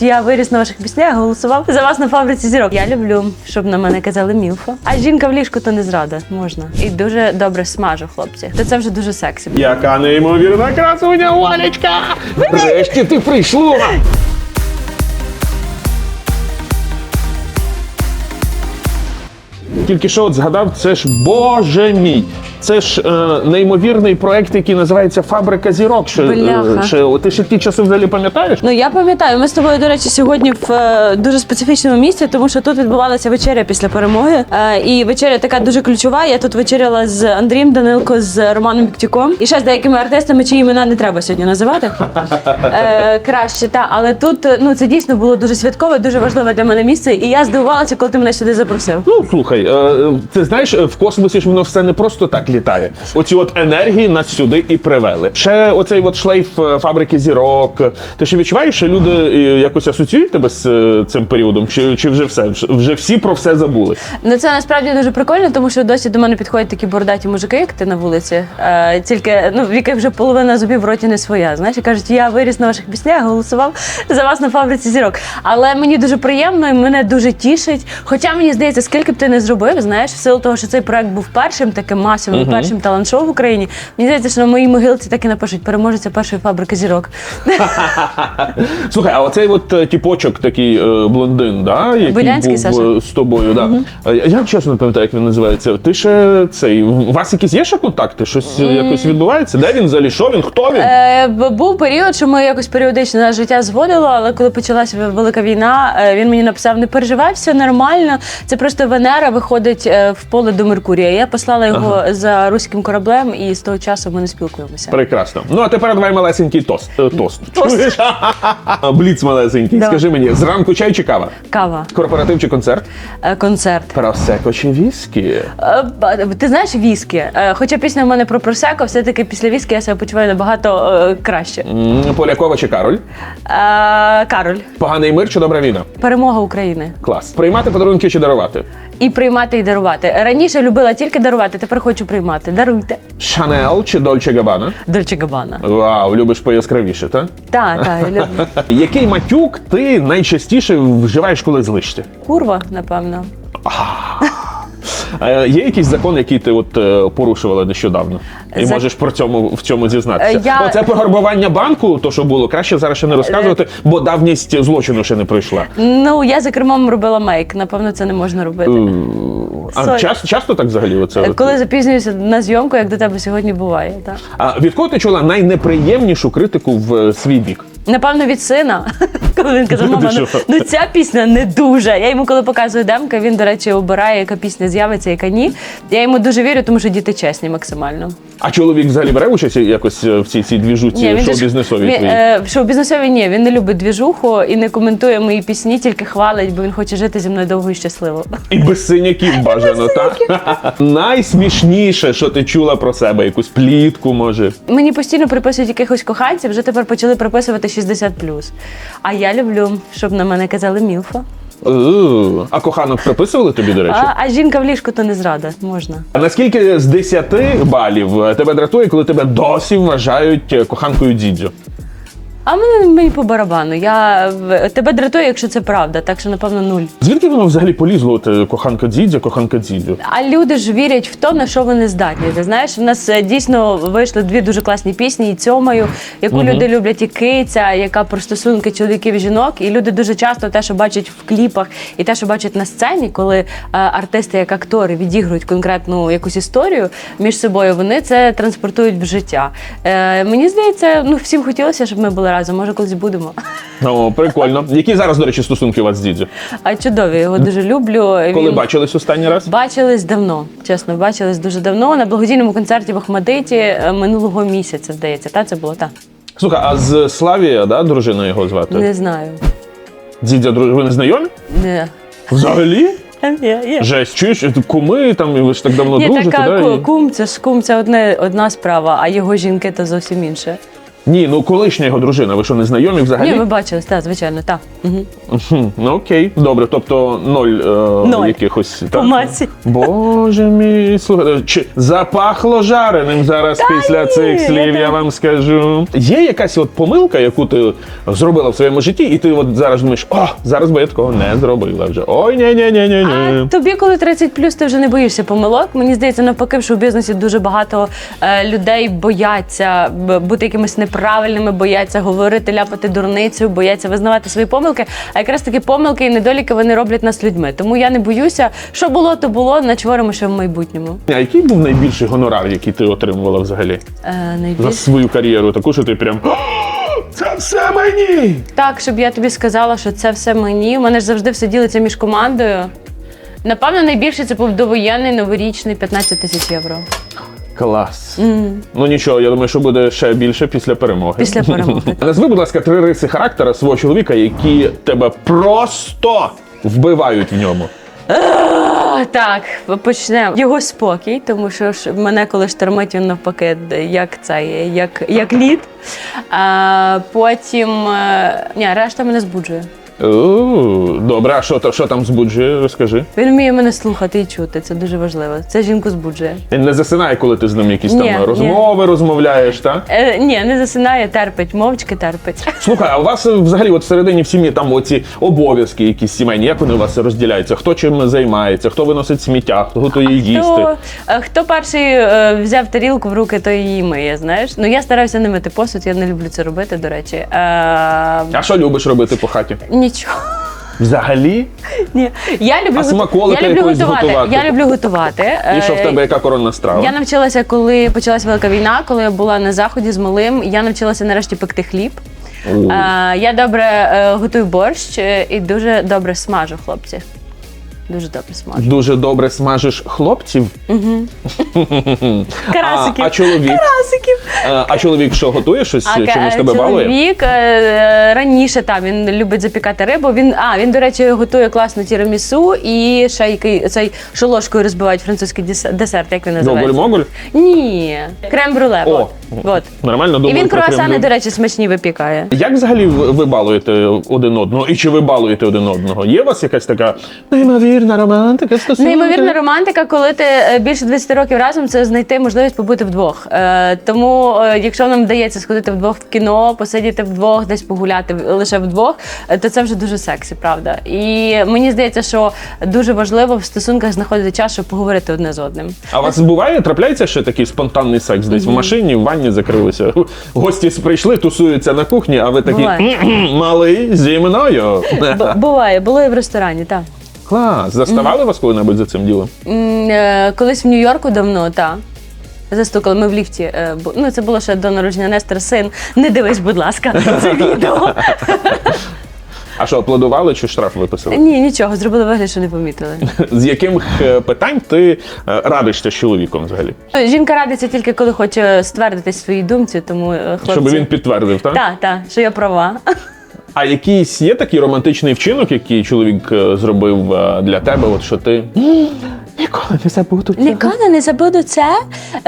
Я виріс на ваших піснях, голосував за вас на фабриці зірок. Я люблю, щоб на мене казали мілфа. А жінка в ліжку то не зрада, можна. І дуже добре смажу, хлопці. То це вже дуже сексі. Яка неймовірна красуня, Валечка! Врешті ти прийшла! Тільки що от згадав, це ж боже мій. Це ж е, неймовірний проект, який називається Фабрика зірок. Бляха. ще, от ти ще ті часи взагалі пам'ятаєш? Ну я пам'ятаю, ми з тобою, до речі, сьогодні в е, дуже специфічному місці, тому що тут відбувалася вечеря після перемоги. Е, і вечеря така дуже ключова. Я тут вечеряла з Андрієм Данилко, з Романом Біктюком і ще з деякими артистами, чиї імена не треба сьогодні називати. Е, краще, та але тут е, ну це дійсно було дуже святкове, дуже важливе для мене місце. І я здивувалася, коли ти мене сюди запросив. Ну слухай, е, ти знаєш, е, в космосі ж воно все не просто так літає. Оці от енергії нас сюди і привели. Ще оцей от шлейф е, фабрики зірок. Ти ще відчуваєш, що люди е, якось асоціюють тебе з е, цим періодом? Чи, чи вже все? Вже всі про все забули? Ну це насправді дуже прикольно, тому що досі до мене підходять такі бородаті мужики, як ти на вулиці. Е, тільки ну в яких вже половина зубів в роті не своя. Знаєш, кажуть, я виріс на ваших піснях, голосував за вас на фабриці зірок. Але мені дуже приємно і мене дуже тішить. Хоча мені здається, скільки б ти не зробив, знаєш, в силу того, що цей проект був першим таким масовим, першим талант-шоу в Україні. Мені здається, що на моїй могилці так і напишуть переможеця першої фабрики зірок. Слухай, а оцей от е, тіпочок такий е, блондин, да, який був Саша? е, з тобою, да. Е, Я чесно не пам'ятаю, як він називається. Ти ще цей. У вас якісь є ще контакти? Щось е, якось відбувається? Де він взагалі? Що він? Хто він? Е, був період, що ми якось періодично наше життя зводило, але коли почалася велика війна, він мені написав: не переживай, все нормально. Це просто Венера виходить в поле до Меркурія. Я послала його за руським кораблем, і з того часу ми не спілкуємося. Прекрасно. Ну а тепер давай малесенький тост. Е, тост. Тост. Чуєш? Бліц малесенький. Давай. Скажи мені, зранку чай чи кава? Кава, Корпоратив чи концерт? е, концерт. Просеко чи віскі? Е, ба- Ти знаєш віскі? Е, Хоча пісня в мене про просеко, все-таки після віскі я себе почуваю набагато е, краще. М, Полякова чи Кароль? Е, Кароль, Поганий мир чи добра війна? перемога України. Клас. Приймати подарунки чи дарувати? І приймати, і дарувати. Раніше любила тільки дарувати, тепер хочу приймати. Даруйте. Шанел чи Дольче Габана? Дольче Габана. Вау, любиш пояскравіше, так? Так, так, я люблю. Який матюк ти найчастіше вживаєш, коли злишся? Курва, напевно. Е, Є якийсь закон, який ти от е, порушувала нещодавно, і Зак- можеш про цьому в цьому зізнатися? Е, я- Оце пограбування банку, то що було, краще зараз ще не розказувати, бо давність злочину ще не пройшла. Ну, я за кермом робила мейк. Напевно, це не можна робити. А Сорі. часто, часто так взагалі? Оце от? Коли запізнююся на зйомку, як до тебе сьогодні буває. Так. А від кого ти чула найнеприємнішу критику в е, свій бік? Напевно, від сина, коли він казав, мама, ну, ну ця пісня не дуже. Я йому, коли показую демка, він, до речі, обирає, яка пісня з'явиться, яка ні. Я йому дуже вірю, тому що діти чесні максимально. А чоловік взагалі бере участь якось е, в цій цій двіжуці шоу-бізнесовій твоїй? е, шоу-бізнесовій ні, він не любить двіжуху і не коментує мої пісні, тільки хвалить, бо він хоче жити зі мною довго і щасливо. І без синяків бажано, так? Найсмішніше, що ти чула про себе, якусь плітку, може. Мені постійно приписують якихось коханців, вже тепер почали приписувати 60 А я люблю, щоб на мене казали мілфа. А коханок приписували тобі, до речі? А, а жінка в ліжку то не зрада, можна. А наскільки з 10 балів тебе дратує, коли тебе досі вважають коханкою дідзю? А мені, мені по барабану. Я тебе дратує, якщо це правда, так що напевно нуль. Звідки воно взагалі полізло? От, е, коханка дідзя, коханка дідзю? А люди ж вірять в те, на що вони здатні. Ти знаєш, в нас е, дійсно вийшли дві дуже класні пісні і цьомаю, яку люди люблять, і киця, яка про стосунки чоловіків і жінок. І люди дуже часто те, що бачать в кліпах, і те, що бачать на сцені, коли е, артисти, як актори, відігрують конкретну якусь історію між собою, вони це транспортують в життя. Е, мені здається, ну всім хотілося, щоб ми були разом. Може, колись будемо. О, прикольно. Які зараз, до речі, стосунки у вас з дідзю? А чудові, його дуже люблю. Коли Він- бачились останній раз? Бачились давно, чесно, бачились дуже давно. На благодійному концерті в Охмадиті е, минулого місяця, здається. Та це було так. Слухай, а з Славія, да, дружина його звати? Не знаю. Друж- ви не знайомі? Не. Взагалі? Є, є. Жесть, чуєш, куми там, і ви ж так давно Є дружите, така да? ку- і- кум, це ж кум, це одне, одна справа, а його жінки то зовсім інше. Ні, ну колишня його дружина, ви що не знайомі взагалі? Ні, ми бачились, так, звичайно, так. Угу. Ну окей, добре, тобто ноль, е, Ноль. якихось. По масі. Боже мій, слухайте, чи запахло жареним зараз після ні, цих слів, я я вам скажу. Є якась от помилка, яку ти зробила в своєму житті, і ти от зараз думаєш, о, зараз би я такого не зробила вже. Ой, ні, ні, ні, ні, А ні. тобі, коли 30 плюс, ти вже не боїшся помилок. Мені здається, навпаки, що в бізнесі дуже багато е, людей бояться б- бути якимись неправильними, бояться говорити, ляпати дурницю, бояться визнавати свої помилки. А якраз такі помилки і недоліки вони роблять нас людьми. Тому я не боюся. Що було, то було. Начворимо ще в майбутньому. А який був найбільший гонорар, який ти отримувала взагалі Е, за свою кар'єру? Таку, що ти прям. «О, Це все мені! Так, щоб я тобі сказала, що це все мені. У мене ж завжди все ділиться між командою. Напевно, найбільше це був довоєнний новорічний 15 тисяч євро. Клас. Ну нічого, я думаю, що буде ще більше після перемоги. Після перемоги. Назви, будь ласка, три риси характера свого чоловіка, які тебе просто вбивають в ньому. Так, почнемо. Його спокій, тому що ж мене коли штормить, він навпаки, як цей, як, як лід. А, потім. е, Ні, решта мене збуджує. У, Добре, а що, то- що там збуджує? Розкажи. Він вміє мене слухати і чути. Це дуже важливо. Це жінку збуджує. Він не засинає, коли ти з ним якісь Ні, там ні. розмови розмовляєш, так? Е, ні, не засинає, терпить, мовчки терпить. Слухай, а у вас взагалі от всередині в сім'ї там оці обов'язки якісь сімейні, як вони у вас розділяються? Хто чим займається, хто виносить сміття, хто готує їсти? Хто, е, хто перший е, взяв тарілку в руки, той її миє. Знаєш? Ну я стараюся не мити посуд, я не люблю це робити, до речі. Е, А що любиш робити по хаті? Нічого. Взагалі? Ні, я люблю, А гот- я люблю готувати. готувати? Я люблю готувати. І що в Е, тебе яка коронна страва? Я навчилася, коли почалась велика війна, коли я була на заході з малим. Я навчилася нарешті пекти хліб. Е, я добре е, готую борщ е, і дуже добре смажу, хлопці. Дуже добре смажу. Дуже добре смажиш хлопців. Карасиків. А, а чоловік? Карасиків. А, а чоловік що готує щось? А Чомусь е, тебе балує? чоловік е, раніше там він любить запікати рибу. Він а він, до речі, готує класну тірамісу і ще який цей що ложкою розбивають французький дес- десерт. Як він називається? Гоголь-моголь? Ні, крем-брюле. О, от. Нормально І він про круасани, Кремль. до речі, смачні випікає. Як взагалі ви ви балуєте один одного? І чи ви балуєте один одного? Є у вас якась така неймовірна романтика стосунки? Неймовірна романтика, коли ти е, більше 20 років разом, це знайти можливість побути вдвох. Е, тому, е, якщо нам вдається сходити вдвох в кіно, посидіти вдвох, десь погуляти в- лише вдвох, е, то це вже дуже сексі, правда. І мені здається, що дуже важливо в стосунках знаходити час, щоб поговорити одне з одним. А у вас буває, трапляється ще такий спонтанний секс десь в машині, в ванні закрилися. Гості прийшли, тусуються на кухні, а ви такі Буває. «М-м, малий зі мною. Б- буває, було і в ресторані, так. Клас. Заставали вас коли-небудь за цим ділом? М, е, Колись в Нью-Йорку давно, так. Застукали, ми в ліфті. е, бу- Ну, це було ще до народження Нестер син. Не дивись, будь ласка, це відео. А що, аплодували чи штраф виписали? Ні, нічого, зробили вигляд, що не помітили. З яких е, питань ти е, радишся з чоловіком взагалі? Жінка радиться тільки коли хоче ствердити свої думці, тому е, хлопці... Щоб він підтвердив, так? Так, так, що я права. А якийсь є такий романтичний вчинок, який чоловік зробив для тебе, от що ти «М, ніколи не забуду. цього». Ніколи не забуду це.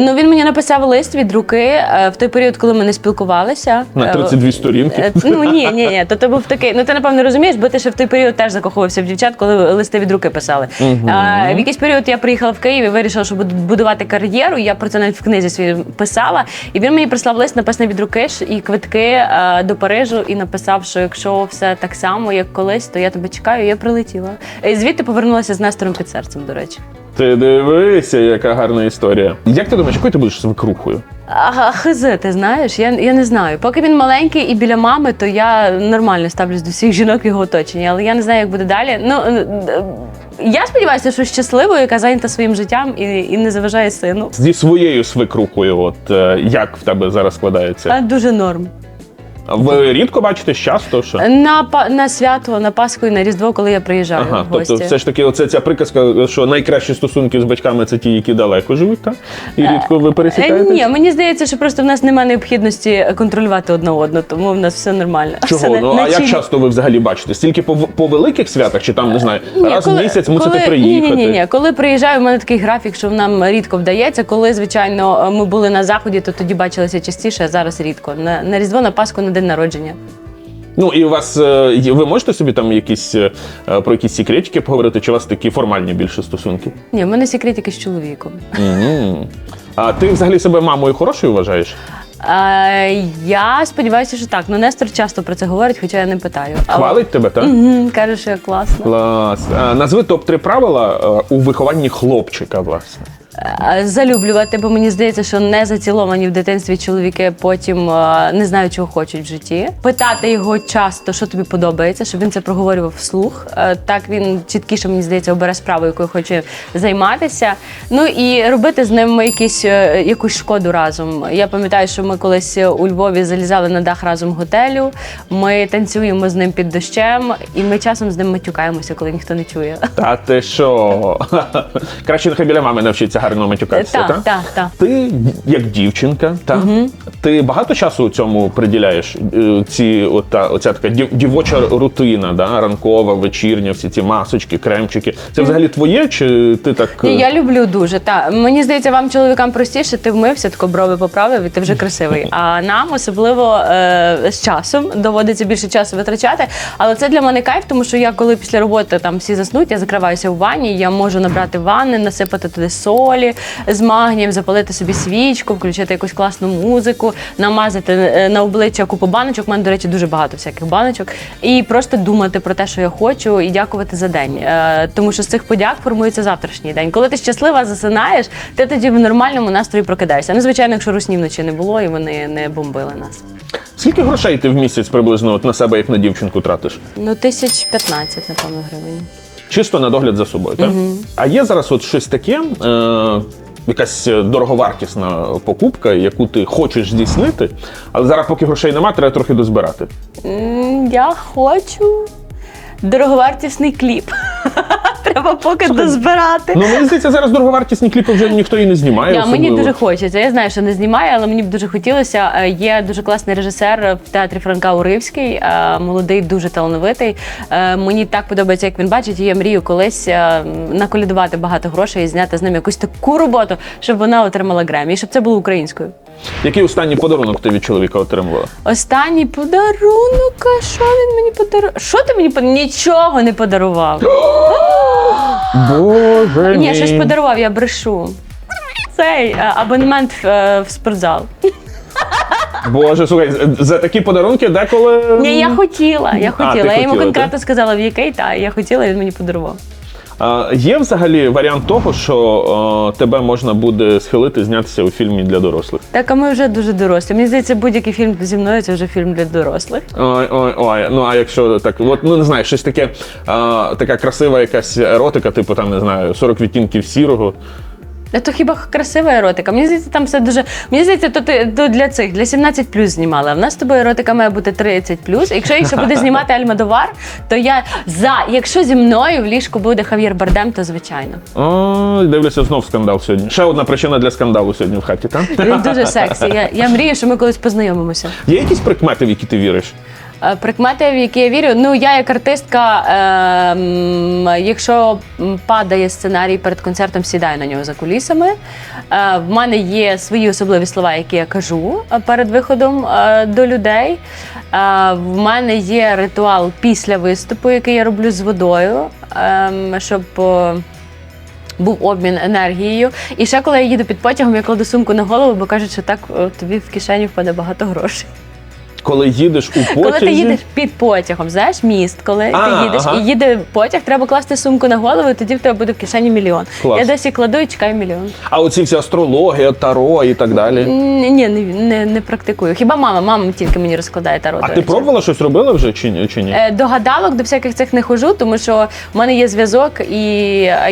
Ну він мені написав лист від руки е, в той період, коли ми не спілкувалися. На Е, 32 сторінки. Е, Ну ні, ні, ні. То, то був такий. Ну ти напевно розумієш, бо ти ще в той період теж закохувався в дівчат, коли листи від руки писали. А, в якийсь період я приїхала в Київ і вирішила, що буду будувати кар'єру. Я про це навіть в книзі своїй писала. І він мені прислав лист, написаний від руки ж, і квитки е, до Парижу, і написав, що якщо все так само, як колись, то я тебе чекаю. І я прилетіла. І звідти повернулася з Нестором під серцем, до речі. Ти дивися, яка гарна історія. Як ти думаєш, якою ти будеш свекрухою? Ага, хизи, ти знаєш, я, я не знаю. Поки він маленький і біля мами, то я нормально ставлюсь до всіх жінок в його оточенні, але я не знаю, як буде далі. Ну я сподіваюся, що щасливою, яка зайнята своїм життям і, і не заважає сину. Зі своєю свекрухою, от е, як в тебе зараз складається? А дуже норм. Ви рідко бачитесь часто? Що? На на свято, на Пасху і на Різдво, коли я приїжджаю Ага, в гості. тобто все ж таки, оце ця приказка, що найкращі стосунки з батьками це ті, які далеко живуть, так? І рідко ви Е, пересікаєтесь? Ні, мені здається, що просто в нас немає необхідності контролювати одне одного, тому в нас все нормально. Чого? Все ну на а як чилі. часто ви взагалі бачитесь? Тільки по, по великих святах, чи там не знаю, Ні, раз коли- в місяць мусите коли, приїхати? Ні, ні, ні. Коли приїжджаю, в мене такий графік, що нам рідко вдається. Коли, звичайно, ми були на заході, то тоді бачилися частіше, а зараз рідко. На, на Різдво, на Пасху, на день народження. Ну і у вас е, ви можете собі там якісь е, про якісь секретики поговорити, чи у вас такі формальні більше стосунки? Ні, в мене секретики з чоловіком. Мгм. А ти взагалі себе мамою хорошою вважаєш? Е, я сподіваюся, що так. Ну, Нестор часто про це говорить, хоча я не питаю. Але- Хвалить тебе, так? Мгм, Каже, що я класно. Клас. А, назви топ-3 правила е, у вихованні хлопчика, власне. Е, Залюблювати, бо мені здається, що не заціловані в дитинстві чоловіки потім е, не знають, чого хочуть в житті. Питати його часто, що тобі подобається, щоб він це проговорював вслух. Е, Так він чіткіше, мені здається, обере справу, якою хоче займатися. Ну і робити з ним якісь, якусь шкоду разом. Я пам'ятаю, що ми колись у Львові залізали на дах разом готелю. Ми танцюємо з ним під дощем, і ми часом з ним матюкаємося, коли ніхто не чує. Та ти що? Краще нехай біля мами навчиться гарно матюкатися, Так, так? так, так. Ти як дівчинка, так? Ти багато часу цьому приділяєш? Е, Ці, от, та, оця така дів- дівоча рутина, да? ранкова, вечірня, всі ці масочки, кремчики. Це взагалі твоє, чи ти так. е, Ні, я люблю дуже. Та мені здається, вам чоловікам простіше, ти вмився, тако брови поправив, і ти вже красивий. А нам особливо е, з часом доводиться більше часу витрачати. Але це для мене кайф, тому що я коли після роботи там всі заснуть, я закриваюся в ванні, я можу набрати ванни, насипати туди солі з магнієм, запалити собі свічку, включити якусь класну музику, намазати е, на обличчя купу баночок. У мене, до речі, дуже багато всяких баночок. І просто думати про те, що я хочу, і дякувати за день. Е, тому що з цих подяк формується завтрашній день. Коли ти щаслива засинаєш, ти тоді в нормальному настрої прокидаєшся. Ну, звичайно, якщо русні вночі не було і вони не бомбили нас. Скільки грошей ти в місяць приблизно от на себе, як на дівчинку тратиш? Ну, тисяч 15, напевно, гривень. Чисто на догляд за собою, так? А є зараз от щось таке, е, якась дороговартісна покупка, яку ти хочеш здійснити, але зараз, поки грошей нема, треба трохи дозбирати. Я хочу дороговартісний кліп. Треба поки дозбирати. Ну, мені здається, зараз дороговартісні кліпи вже ніхто і не знімає. Я, мені особливо. дуже хочеться. Я знаю, що не знімає, але мені б дуже хотілося. Е, Є дуже класний режисер в театрі Франка Уривський, е, молодий, дуже талановитий. Е, Мені так подобається, як він бачить. І я мрію колись наколядувати багато грошей і зняти з ним якусь таку роботу, щоб вона отримала Гремі, і щоб це було українською. Який останній подарунок ти від чоловіка отримувала? Останній подарунок. а Що він мені подарував? Що ти мені подарував? Нічого не подарував. Боже Ні, щось подарував, я брешу. Цей е, абонемент е, в спортзал. Боже, слухай, за такі подарунки деколи. Ні, я хотіла, я хотіла. ти я йому хотіла, конкретно сказала, в який, та я хотіла, він мені подарував. А, є взагалі варіант того, що е, тебе можна буде схилити знятися у фільмі для дорослих. Так, а ми вже дуже дорослі. Мені здається, будь-який фільм зі мною це вже фільм для дорослих. Ой, ой, ой. Ну а якщо так, от ну не знаю, щось таке, а, така красива якась еротика, типу там не знаю, 40 відтінків сірого. А то хіба красива еротика? Мені здається, там все дуже. Мені здається, то ти то для цих для 17 плюс знімали. А в нас з тобою еротика має бути 30 плюс. Якщо їх ще буде знімати Альмадовар, то я за. Якщо зі мною в ліжку буде Хав'єр Бардем, то звичайно. О, дивлюся, знов скандал сьогодні. Ще одна причина для скандалу сьогодні в хаті, так? Він дуже сексі. Я, я мрію, що ми колись познайомимося. Є якісь прикмети, в які ти віриш? Е, Прикмети, в які я вірю. Ну, я як артистка, е, якщо падає сценарій перед концертом, сідаю на нього за кулісами. Е, в мене є свої особливі слова, які я кажу е, перед виходом е, до людей. Е, в мене є ритуал після виступу, який я роблю з водою, е, щоб. був обмін енергією. І ще коли я їду під потягом, я кладу сумку на голову, бо кажуть, що так е, тобі в кишені впаде багато грошей. Коли їдеш у потязі... Коли ти їдеш під потягом, знаєш, міст, коли А, ти їдеш ага. і їде потяг, треба класти сумку на голову, і тоді в тебе буде в кишені мільйон. Клас. Я досі кладу і чекаю мільйон. А оці всі астрологія, таро і так далі. Ні, ні, не, не, не практикую. Хіба мама, мама тільки мені розкладає таро. А до ти речі. пробувала щось робила вже чи ні? Чи ні? Е, До гадалок, до всяких цих не хожу, тому що в мене є зв'язок, і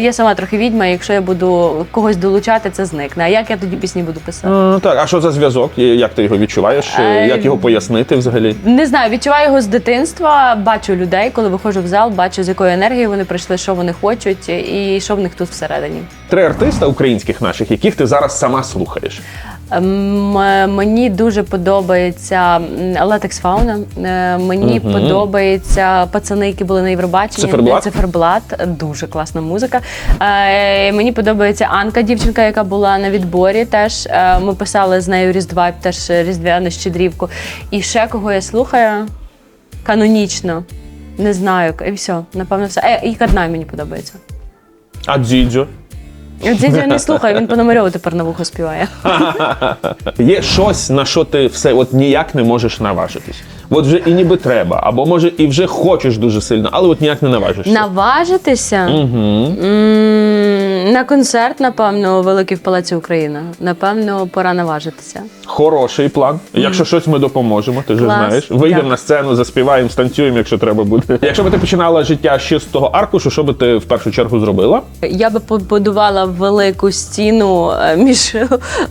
я сама трохи відьма. і Якщо я буду когось долучати, це зникне. А як я тоді пісні буду писати? А, так, а що за зв'язок? Як ти його відчуваєш? Е, Як його пояснити? Зацінити взагалі? Не знаю, відчуваю його з дитинства. Бачу людей, коли виходжу в зал, бачу з якою енергією вони прийшли, що вони хочуть, і що в них тут всередині. Три артиста українських наших, яких ти зараз сама слухаєш. Ем, Мені дуже подобається Латекс Фауна. Е, Мені подобаються пацани, які були на Євробаченні. Циферблат? Циферблат. Дуже класна музика. Е, Мені подобається Анка, дівчинка, яка була на відборі. Теж Е, ми писали з нею Різдва, теж різдвяну щедрівку. І ще кого я слухаю канонічно. Не знаю, і все, напевно, все. Е, і Каднай мені подобається. А Дзідзьо? Дідя не слухає, він Пономарьову тепер на вухо співає. Є щось, на що ти все от ніяк не можеш наважитись. От вже і ніби треба, або може і вже хочеш дуже сильно, але от ніяк не наважишся. Наважитися Угу. М, на концерт, напевно, великий в Палаці Україна. Напевно, пора наважитися. Хороший план. Якщо щось ми допоможемо, ти вже Клас. знаєш. Вийдемо Дякую. на сцену, заспіваємо, станцюємо, якщо треба буде. Якщо би ти починала життя з чистого аркушу, що би ти в першу чергу зробила? Я би побудувала велику стіну е, між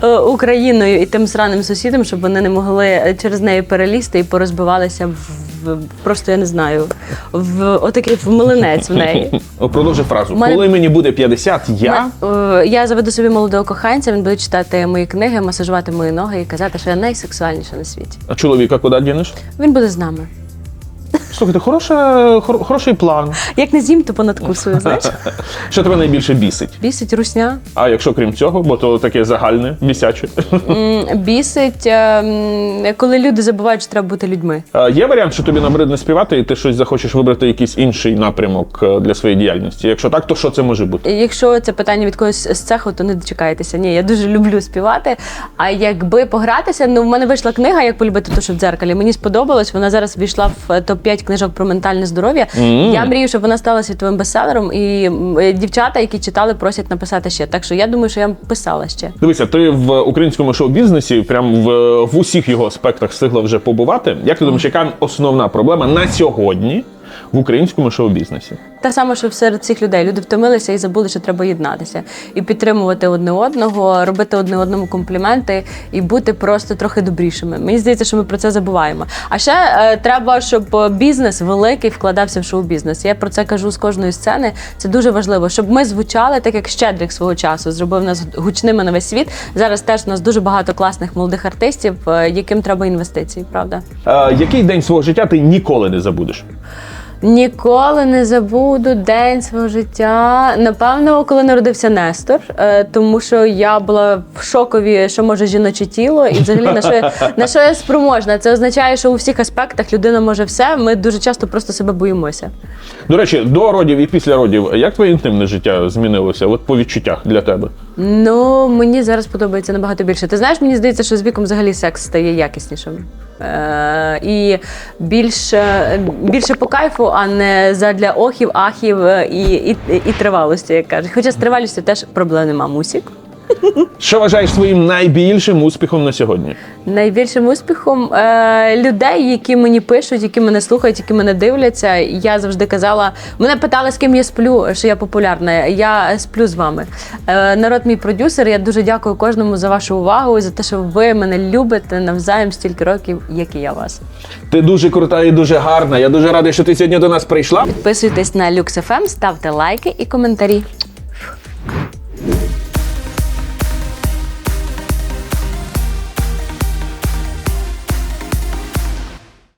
е, Україною і тим сраним сусідом, щоб вони не могли е, через неї перелізти і порозбивалися в, в просто я не знаю, в отакий в млинець в неї. Продовжи фразу. Мене- Коли мені буде 50, я. Е, Я заведу собі молодого коханця, він буде читати мої книги, масажувати мої ноги і казати, що я найсексуальніша на світі. А чоловіка куди дінеш? Він буде з нами. Слухайте, хороша, хор- хороший план. Як не з'їм, то понадкусую, знаєш? Що тебе найбільше бісить? Бісить русня. А якщо крім цього, бо то таке загальне, бісяче. М, Бісить, е, м, коли люди забувають, що треба бути людьми. Е, Є варіант, що тобі набридне співати, і ти щось захочеш вибрати якийсь інший напрямок е, для своєї діяльності. Якщо так, то що це може бути? Якщо це питання від когось з цеху, то не дочекайтеся. Ні, я дуже люблю співати. А якби погратися, ну в мене вийшла книга, як полюбити душу в дзеркалі. Мені сподобалось. Вона зараз війшла в топ 5 книжок про ментальне здоров'я. Я мрію, щоб вона стала світовим бестселером. І е, дівчата, які читали, просять написати ще. Так що я думаю, що я писала ще. Дивися, ти в українському шоу-бізнесі, прям в, в усіх його аспектах встигла вже побувати. Як ти думаєш, яка основна проблема на сьогодні в українському шоу-бізнесі? Те саме, що серед цих людей люди втомилися і забули, що треба єднатися і підтримувати одне одного, робити одне одному компліменти і бути просто трохи добрішими. Мені здається, що ми про це забуваємо. А ще е, треба, щоб е, бізнес великий вкладався в шоу-бізнес. Я про це кажу з кожної сцени. Це дуже важливо, щоб ми звучали так, як Щедрик свого часу зробив нас гучними на весь світ. Зараз теж у нас дуже багато класних молодих артистів, е, яким треба інвестиції. Правда. Е, який день свого життя ти ніколи не забудеш? Ніколи не забуду день свого життя. Напевно, коли народився Нестор, е, тому що я була в шокові, що може жіноче тіло, і взагалі на що на що я спроможна. Це означає, що у всіх аспектах людина може все. Ми дуже часто просто себе боїмося. До речі, до родів і після родів, як твоє інтимне життя змінилося? От по відчуттях для тебе? Ну мені зараз подобається набагато більше. Ти знаєш, мені здається, що з віком взагалі секс стає якіснішим. Е, і більше, більше по кайфу, а не задля охів, ахів е, і, і, і тривалості, як кажуть. Хоча з тривалістю теж проблем нема, мусік. Що вважаєш своїм найбільшим успіхом на сьогодні? Найбільшим успіхом е, людей, які мені пишуть, які мене слухають, які мене дивляться. Я завжди казала, мене питали, з ким я сплю, що я популярна. Я сплю з вами. Е, народ, мій продюсер. Я дуже дякую кожному за вашу увагу, за те, що ви мене любите навзаєм стільки років, як і я вас. Ти дуже крута і дуже гарна. Я дуже радий, що ти сьогодні до нас прийшла. Підписуйтесь на Lux FM, ставте лайки і коментарі.